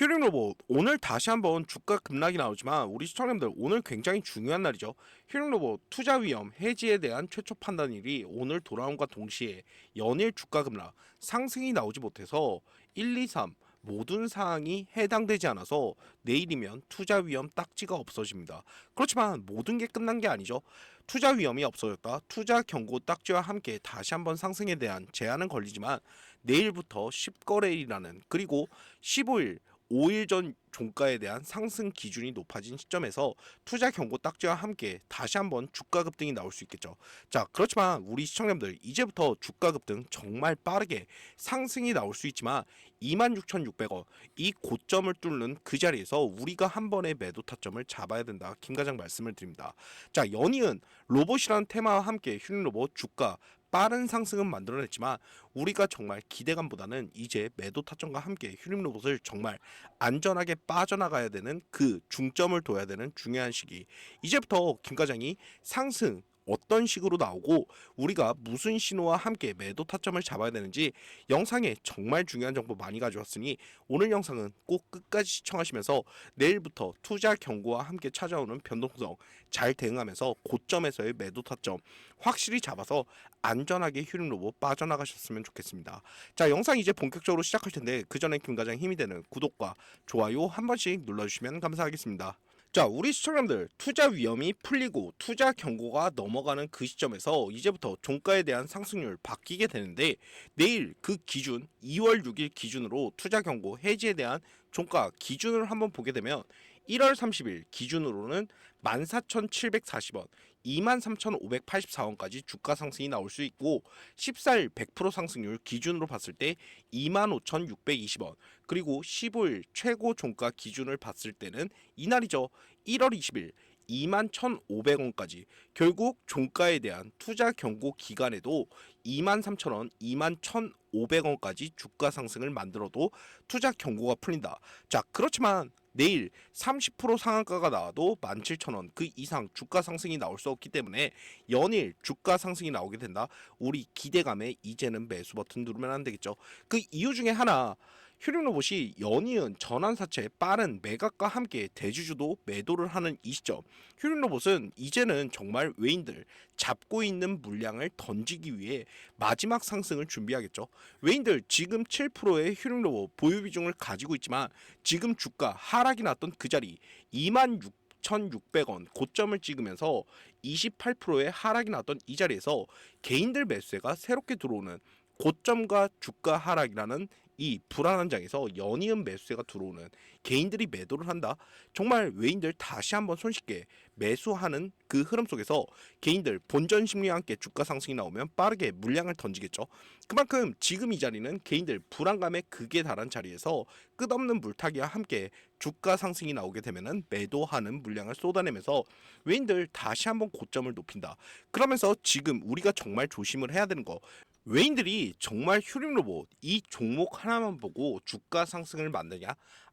휴링 로봇 오늘 다시 한번 주가 급락이 나오지만 우리 시청자님들 오늘 굉장히 중요한 날이죠. 휴링 로봇 투자 위험 해지에 대한 최초 판단일이 오늘 돌아온과 동시에 연일 주가 급락 상승이 나오지 못해서 1, 2, 3 모든 사항이 해당되지 않아서 내일이면 투자 위험 딱지가 없어집니다. 그렇지만 모든 게 끝난 게 아니죠. 투자 위험이 없어졌다. 투자 경고 딱지와 함께 다시 한번 상승에 대한 제한은 걸리지만 내일부터 10거래일이라는 그리고 15일 5일 전 종가에 대한 상승 기준이 높아진 시점에서 투자 경고 딱지와 함께 다시 한번 주가 급등이 나올 수 있겠죠. 자, 그렇지만 우리 시청자분들 이제부터 주가 급등 정말 빠르게 상승이 나올 수 있지만 26,600원 이 고점을 뚫는 그 자리에서 우리가 한 번의 매도 타점을 잡아야 된다. 김 과장 말씀을 드립니다. 자, 연이은 로봇이라는 테마와 함께 휴닝 로봇 주가 빠른 상승은 만들어냈지만 우리가 정말 기대감보다는 이제 매도 타점과 함께 휴림 로봇을 정말 안전하게 빠져나가야 되는 그 중점을 둬야 되는 중요한 시기. 이제부터 김 과장이 상승 어떤 식으로 나오고 우리가 무슨 신호와 함께 매도 타점을 잡아야 되는지 영상에 정말 중요한 정보 많이 가져왔으니 오늘 영상은 꼭 끝까지 시청하시면서 내일부터 투자 경고와 함께 찾아오는 변동성 잘 대응하면서 고점에서의 매도 타점 확실히 잡아서 안전하게 휴림 로봇 빠져나가셨으면 좋겠습니다. 자 영상 이제 본격적으로 시작할 텐데 그 전에 김 과장 힘이 되는 구독과 좋아요 한 번씩 눌러주시면 감사하겠습니다. 자, 우리 시청자들 투자 위험이 풀리고 투자 경고가 넘어가는 그 시점에서 이제부터 종가에 대한 상승률 바뀌게 되는데 내일 그 기준 2월 6일 기준으로 투자 경고 해지에 대한 종가 기준을 한번 보게 되면 1월 30일 기준으로는 14,740원, 23,584원까지 주가 상승이 나올 수 있고 14일 100% 상승률 기준으로 봤을 때 25,620원 그리고 15일 최고 종가 기준을 봤을 때는 이날이죠. 1월 20일 21,500원까지 결국 종가에 대한 투자 경고 기간에도 23,000원, 21,500원까지 주가 상승을 만들어도 투자 경고가 풀린다. 자, 그렇지만 내일 30% 상한가가 나와도 17,000원 그 이상 주가 상승이 나올 수 없기 때문에 연일 주가 상승이 나오게 된다. 우리 기대감에 이제는 매수 버튼 누르면 안 되겠죠. 그 이유 중에 하나 휴림 로봇이 연이은 전환사채 빠른 매각과 함께 대주주도 매도를 하는 이 시점. 휴림 로봇은 이제는 정말 외인들 잡고 있는 물량을 던지기 위해 마지막 상승을 준비하겠죠. 외인들 지금 7%의 휴림 로봇 보유 비중을 가지고 있지만 지금 주가 하락이 났던 그 자리 2만 6 1,600원 고점을 찍으면서 28%의 하락이 났던 이 자리에서 개인들 매수세가 새롭게 들어오는 고점과 주가 하락이라는 이 불안한 장에서 연이은 매수세가 들어오는 개인들이 매도를 한다. 정말 외인들 다시 한번 손쉽게 매수하는 그 흐름 속에서 개인들 본전 심리와 함께 주가 상승이 나오면 빠르게 물량을 던지겠죠. 그만큼 지금 이 자리는 개인들 불안감에 극에 달한 자리에서 끝없는 물타기와 함께 주가 상승이 나오게 되면은 매도하는 물량을 쏟아내면서 외인들 다시 한번 고점을 높인다. 그러면서 지금 우리가 정말 조심을 해야 되는 거 외인들이 정말 휴림 로봇 이 종목 하나만 보고 주가 상승을 만드냐?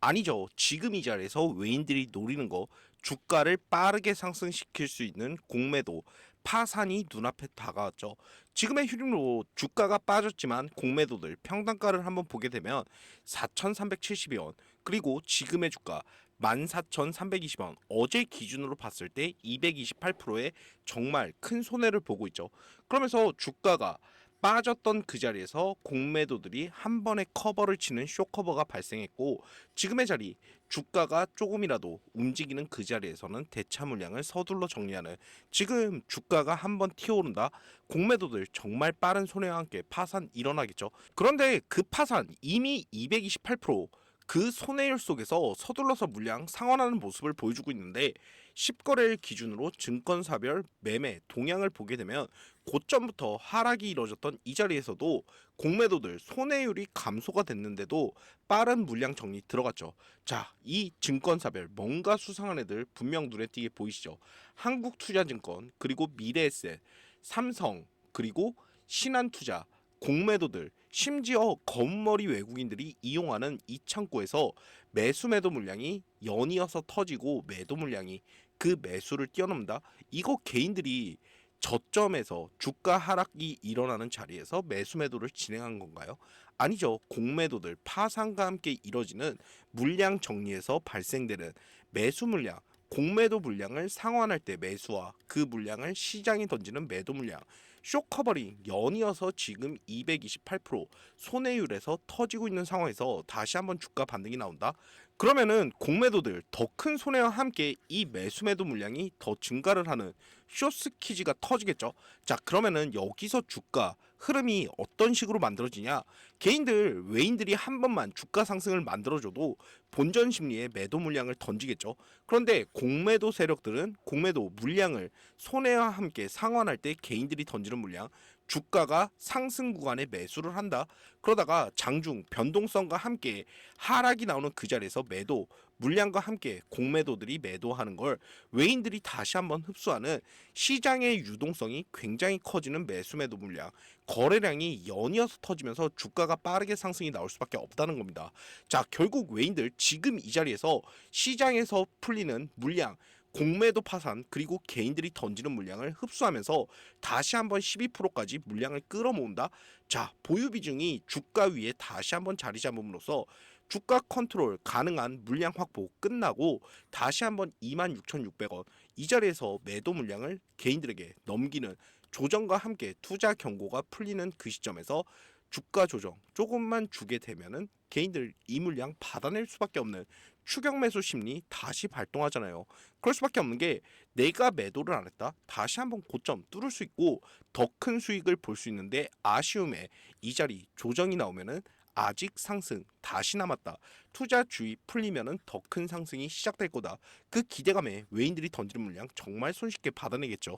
아니죠. 지금 이 자리에서 외인들이 노리는 거 주가를 빠르게 상승시킬 수 있는 공매도 파산이 눈앞에 다가왔죠. 지금의 휴림 로봇 주가가 빠졌지만 공매도들 평단가를 한번 보게 되면 4,370원 그리고 지금의 주가 14,320원 어제 기준으로 봤을 때 228%의 정말 큰 손해를 보고 있죠. 그러면서 주가가 빠졌던 그 자리에서 공매도들이 한 번에 커버를 치는 쇼커버가 발생했고 지금의 자리 주가가 조금이라도 움직이는 그 자리에서는 대차 물량을 서둘러 정리하는 지금 주가가 한 번 튀어오른다. 공매도들 정말 빠른 손해와 함께 파산 일어나겠죠. 그런데 그 파산 이미 228%그 손해율 속에서 서둘러서 물량 상환하는 모습을 보여주고 있는데 10거래일 기준으로 증권사별 매매 동향을 보게 되면 고점부터 하락이 이뤄졌던 이 자리에서도 공매도들 손해율이 감소가 됐는데도 빠른 물량 정리 들어갔죠. 자, 이 증권사별 뭔가 수상한 애들 분명 눈에 띄게 보이시죠? 한국투자증권 그리고 미래에셋, 삼성 그리고 신한투자 공매도들 심지어 검머리 외국인들이 이용하는 이 창고에서 매수 매도 물량이 연이어서 터지고 매도 물량이 그 매수를 뛰어넘는다. 이거 개인들이 저점에서 주가 하락이 일어나는 자리에서 매수 매도를 진행한 건가요? 아니죠. 공매도들 파산과 함께 이뤄지는 물량 정리에서 발생되는 매수 물량, 공매도 물량을 상환할 때 매수와 그 물량을 시장에 던지는 매도 물량, 쇼커버링 연이어서 지금 228% 손해율에서 터지고 있는 상황에서 다시 한번 주가 반등이 나온다. 그러면은 공매도들 더 큰 손해와 함께 이 매수 매도 물량이 더 증가를 하는 쇼스키즈가 터지겠죠. 자 그러면은 여기서 주가 흐름이 어떤 식으로 만들어지냐? 개인들 외인들이 한 번만 주가 상승을 만들어줘도 본전 심리에 매도 물량을 던지겠죠. 그런데 공매도 세력들은 공매도 물량을 손해와 함께 상환할 때 개인들이 던지는 물량 주가가 상승 구간에 매수를 한다. 그러다가 장중 변동성과 함께 하락이 나오는 그 자리에서 매도 물량과 함께 공매도들이 매도하는 걸 외인들이 다시 한번 흡수하는 시장의 유동성이 굉장히 커지는 매수 매도 물량 거래량이 연이어서 터지면서 주가가 빠르게 상승이 나올 수밖에 없다는 겁니다. 자 결국 외인들 지금 이 자리에서 시장에서 풀리는 물량 공매도 파산 그리고 개인들이 던지는 물량을 흡수하면서 다시 한번 12%까지 물량을 끌어모은다. 자 보유 비중이 주가 위에 다시 한번 자리 잡음으로써 주가 컨트롤 가능한 물량 확보 끝나고 다시 한번 26,600원 이 자리에서 매도 물량을 개인들에게 넘기는 조정과 함께 투자 경고가 풀리는 그 시점에서 주가 조정 조금만 주게 되면은 개인들 이 물량 받아낼 수밖에 없는 추격 매수 심리 다시 발동하잖아요. 그럴 수밖에 없는 게 내가 매도를 안 했다. 다시 한번 고점 뚫을 수 있고 더 큰 수익을 볼 수 있는데 아쉬움에 이 자리 조정이 나오면은 아직 상승 다시 남았다. 투자 주의 풀리면은 더 큰 상승이 시작될 거다. 그 기대감에 외인들이 던지는 물량 정말 손쉽게 받아내겠죠.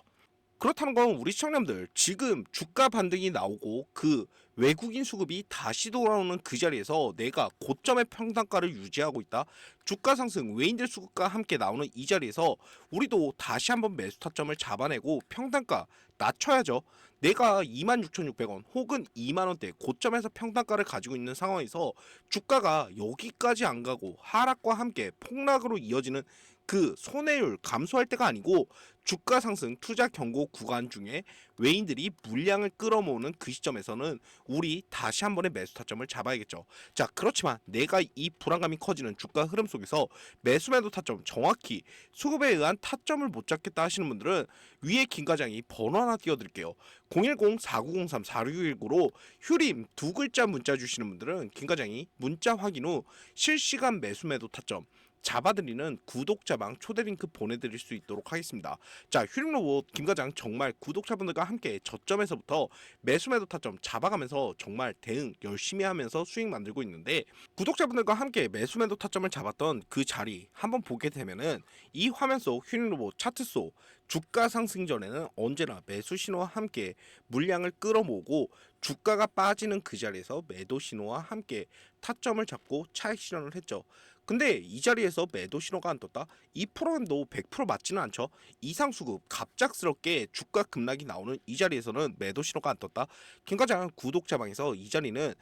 그렇다는 건 우리 시청자분들 지금 주가 반등이 나오고 그 외국인 수급이 다시 돌아오는 그 자리에서 내가 고점의 평단가를 유지하고 있다. 주가 상승 외인들 수급과 함께 나오는 이 자리에서 우리도 다시 한번 매수 타점을 잡아내고 평단가 낮춰야죠. 내가 26,600원 혹은 2만 원대 고점에서 평단가를 가지고 있는 상황에서 주가가 여기까지 안 가고 하락과 함께 폭락으로 이어지는 그 손해율 감소할 때가 아니고 주가 상승 투자 경고 구간 중에 외인들이 물량을 끌어모으는 그 시점에서는 우리 다시 한 번의 매수 타점을 잡아야겠죠. 자, 그렇지만 내가 이 불안감이 커지는 주가 흐름 속에서 매수 매도 타점 정확히 수급에 의한 타점을 못 잡겠다 하시는 분들은 위에 김 과장이 번호 하나 띄워드릴게요. 010-4903-4619로 휴림 두 글자 문자 주시는 분들은 김 과장이 문자 확인 후 실시간 매수 매도 타점 잡아드리는 구독자방 초대 링크 보내드릴 수 있도록 하겠습니다. 자, 휴림로봇 김과장 정말 구독자분들과 함께 저점에서부터 매수 매도 타점 잡아가면서 정말 대응 열심히 하면서 수익 만들고 있는데 구독자분들과 함께 매수 매도 타점을 잡았던 그 자리 한번 보게 되면은 이 화면 속 휴림로봇 차트 속 주가 상승 전에는 언제나 매수 신호와 함께 물량을 끌어모으고 주가가 빠지는 그 자리에서 매도 신호와 함께 타점을 잡고 차익 실현을 했죠. 근데 이 자리에서 매도 신호가 안 떴다? 이 프로그램도 100% 맞지는 않죠. 이상 수급 갑작스럽게 주가 급락이 나오는 이 자리에서는 매도 신호가 안 떴다. 김 과장 구독자방에서 이 자리는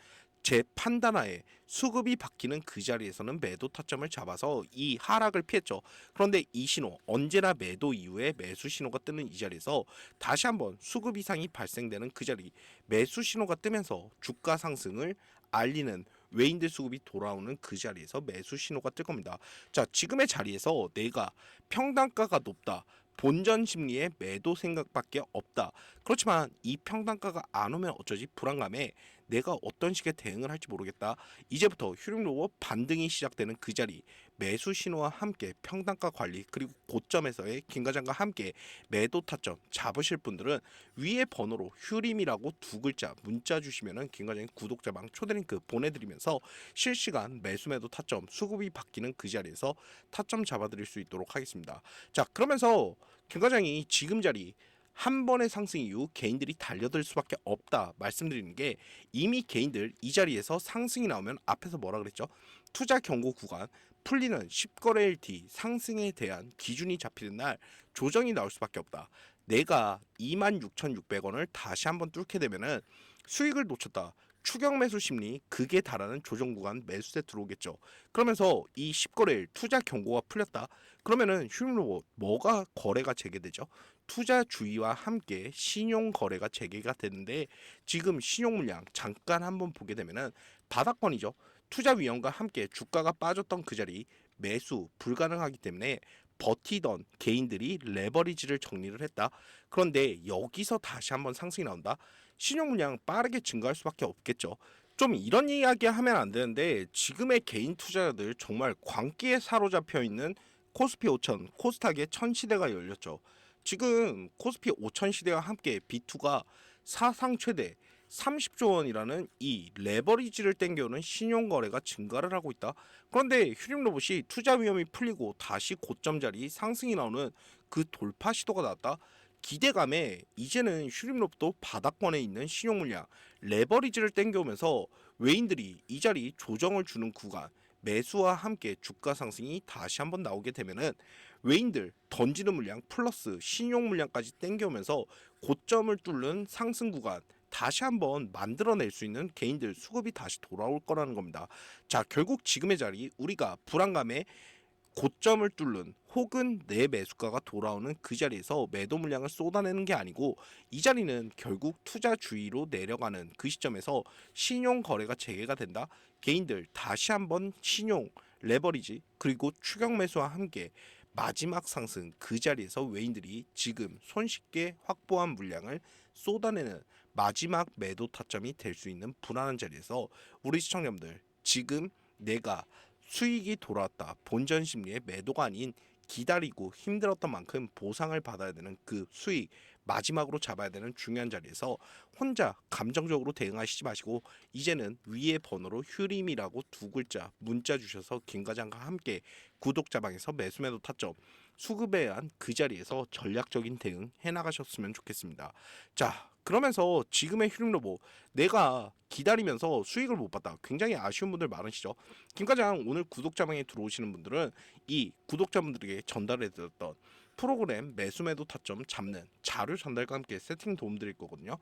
제 판단하에 수급이 바뀌는 그 자리에서는 매도 타점을 잡아서 이 하락을 피했죠. 그런데 이 신호 언제나 매도 이후에 매수 신호가 뜨는 이 자리에서 다시 한번 수급 이상이 발생되는 그 자리 매수 신호가 뜨면서 주가 상승을 알리는 외인들 수급이 돌아오는 그 자리에서 매수 신호가 뜰 겁니다. 자, 지금의 자리에서 내가 평단가가 높다. 본전 심리에 매도 생각밖에 없다. 그렇지만 이 평단가가 안 오면 어쩌지 불안감에 내가 어떤 식의 대응을 할지 모르겠다. 이제부터 휴림로봇 반등이 시작되는 그 자리 매수 신호와 함께 평단가 관리 그리고 고점에서의 김과장과 함께 매도 타점 잡으실 분들은 위에 번호로 휴림이라고 두 글자 문자 주시면은 김과장이 구독자방 초대 링크 보내드리면서 실시간 매수 매도 타점 수급이 바뀌는 그 자리에서 타점 잡아드릴 수 있도록 하겠습니다. 자 그러면서 김과장이 지금 자리 한 번의 상승 이후 개인들이 달려들 수밖에 없다 말씀드리는 게 이미 개인들 이 자리에서 상승이 나오면 앞에서 뭐라 그랬죠? 투자 경고 구간 풀리는 10거래 LT 상승에 대한 기준이 잡히는 날 조정이 나올 수밖에 없다. 내가 26,600원을 다시 한번 뚫게 되면은 수익을 놓쳤다. 추격 매수 심리 극에 달하는 조정 구간 매수세 들어오겠죠. 그러면서 이 10거래일 투자 경고가 풀렸다. 그러면은 휴림로봇 뭐가 거래가 재개되죠? 투자 주의와 함께 신용 거래가 재개가 되는데 지금 신용 물량 잠깐 한번 보게 되면은 바닥권이죠. 투자 위험과 함께 주가가 빠졌던 그 자리 매수 불가능하기 때문에 버티던 개인들이 레버리지를 정리를 했다. 그런데 여기서 다시 한번 상승이 나온다. 신용 물량 빠르게 증가할 수밖에 없겠죠. 좀 이런 이야기 하면 안 되는데 지금의 개인 투자자들 정말 광기에 사로잡혀 있는 코스피 5천, 코스닥의 천 시대가 열렸죠. 지금 코스피 5천 시대와 함께 B2가 사상 최대 30조 원이라는 이 레버리지를 땡겨오는 신용 거래가 증가를 하고 있다. 그런데 휴림 로봇이 투자 위험이 풀리고 다시 고점 자리 상승이 나오는 그 돌파 시도가 나왔다. 기대감에 이제는 로봇도 바닥권에 있는 신용 물량 레버리지를 땡겨오면서 외인들이 이 자리 조정을 주는 구간 매수와 함께 주가 상승이 다시 한번 나오게 되면은 외인들 던지는 물량 플러스 신용 물량까지 땡겨오면서 고점을 뚫는 상승 구간 다시 한번 만들어낼 수 있는 개인들 수급이 다시 돌아올 거라는 겁니다. 자, 결국 지금의 자리 우리가 불안감에 고점을 뚫는 혹은 내 매수가가 돌아오는 그 자리에서 매도 물량을 쏟아내는 게 아니고 이 자리는 결국 투자 주의로 내려가는 그 시점에서 신용 거래가 재개가 된다. 개인들 다시 한번 신용 레버리지 그리고 추격 매수와 함께 마지막 상승 그 자리에서 외인들이 지금 손쉽게 확보한 물량을 쏟아내는 마지막 매도 타점이 될 수 있는 불안한 자리에서 우리 시청자분들 지금 내가 수익이 돌아왔다 본전 심리의 매도가 아닌 기다리고 힘들었던 만큼 보상을 받아야 되는 그 수익 마지막으로 잡아야 되는 중요한 자리에서 혼자 감정적으로 대응하시지 마시고 이제는 위에 번호로 휴림이라고 두 글자 문자 주셔서 김 과장과 함께 구독자방에서 매수매도 타점 수급에 의한 그 자리에서 전략적인 대응 해 나가셨으면 좋겠습니다. 자 그러면서 지금의 휴림 로봇 내가 기다리면서 수익을 못 봤다. 굉장히 아쉬운 분들 많으시죠. 김 과장 오늘 구독자방에 들어오시는 분들은 이 구독자분들에게 전달해 드렸던 프로그램 매수매도 타점 잡는 자료 전달과 함께 세팅 도움 드릴 거거든요.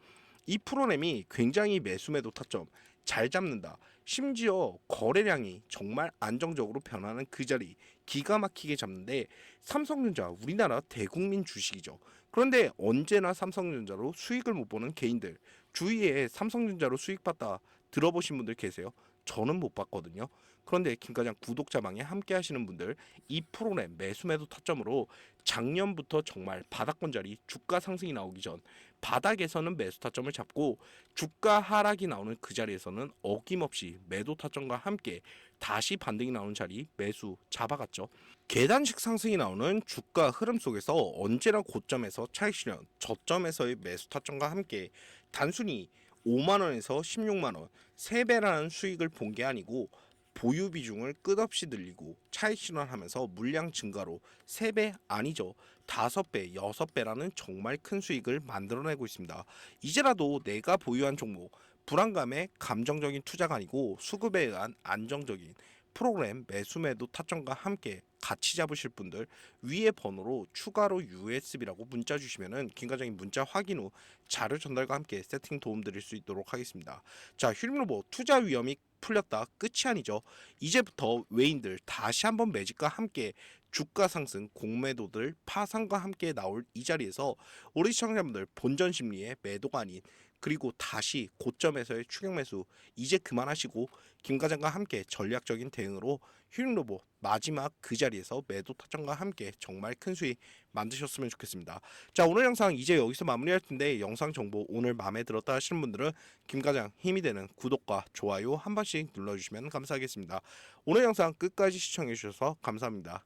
이 프로그램이 굉장히 매수매도 타점 잘 잡는다. 심지어 거래량이 정말 안정적으로 변하는 그 자리 기가 막히게 잡는데 삼성전자 우리나라 대국민 주식이죠. 그런데 언제나 삼성전자로 수익을 못 보는 개인들 주위에 삼성전자로 수익 봤다 들어보신 분들 계세요? 저는 못 봤거든요. 그런데 김과장 구독자방에 함께 하시는 분들 이 프로그램 매수매도 타점으로 작년부터 정말 바닥권 자리 주가 상승이 나오기 전 바닥에서는 매수 타점을 잡고 주가 하락이 나오는 그 자리에서는 어김없이 매도 타점과 함께 다시 반등이 나오는 자리 매수 잡아갔죠. 계단식 상승이 나오는 주가 흐름 속에서 언제나 고점에서 차익 실현, 저점에서의 매수 타점과 함께 단순히 5만 원에서 16만 원, 3배라는 수익을 본 게 아니고 보유 비중을 끝없이 늘리고 차익 실현하면서 물량 증가로 3배 아니죠. 5배, 6배라는 정말 큰 수익을 만들어내고 있습니다. 이제라도 내가 보유한 종목 불안감에 감정적인 투자가 아니고 수급에 의한 안정적인 프로그램 매수 매도 타점과 함께 같이 잡으실 분들 위에 번호로 추가로 USB라고 문자 주시면은 김과장이 문자 확인 후 자료 전달과 함께 세팅 도움 드릴 수 있도록 하겠습니다. 자, 휴림로보 투자 위험이 풀렸다 끝이 아니죠. 이제부터 외인들 다시 한번 매집과 함께 주가 상승 공매도들 파산과 함께 나올 이 자리에서 우리 시청자분들 본전 심리의 매도가 아닌 그리고 다시 고점에서의 추격 매수 이제 그만하시고 김 과장과 함께 전략적인 대응으로 휴림로보 마지막 그 자리에서 매도 타점과 함께 정말 큰 수익 만드셨으면 좋겠습니다. 자 오늘 영상 이제 여기서 마무리할 텐데 영상 정보 오늘 마음에 들었다 하시는 분들은 김 과장 힘이 되는 구독과 좋아요 한 번씩 눌러주시면 감사하겠습니다. 오늘 영상 끝까지 시청해 주셔서 감사합니다.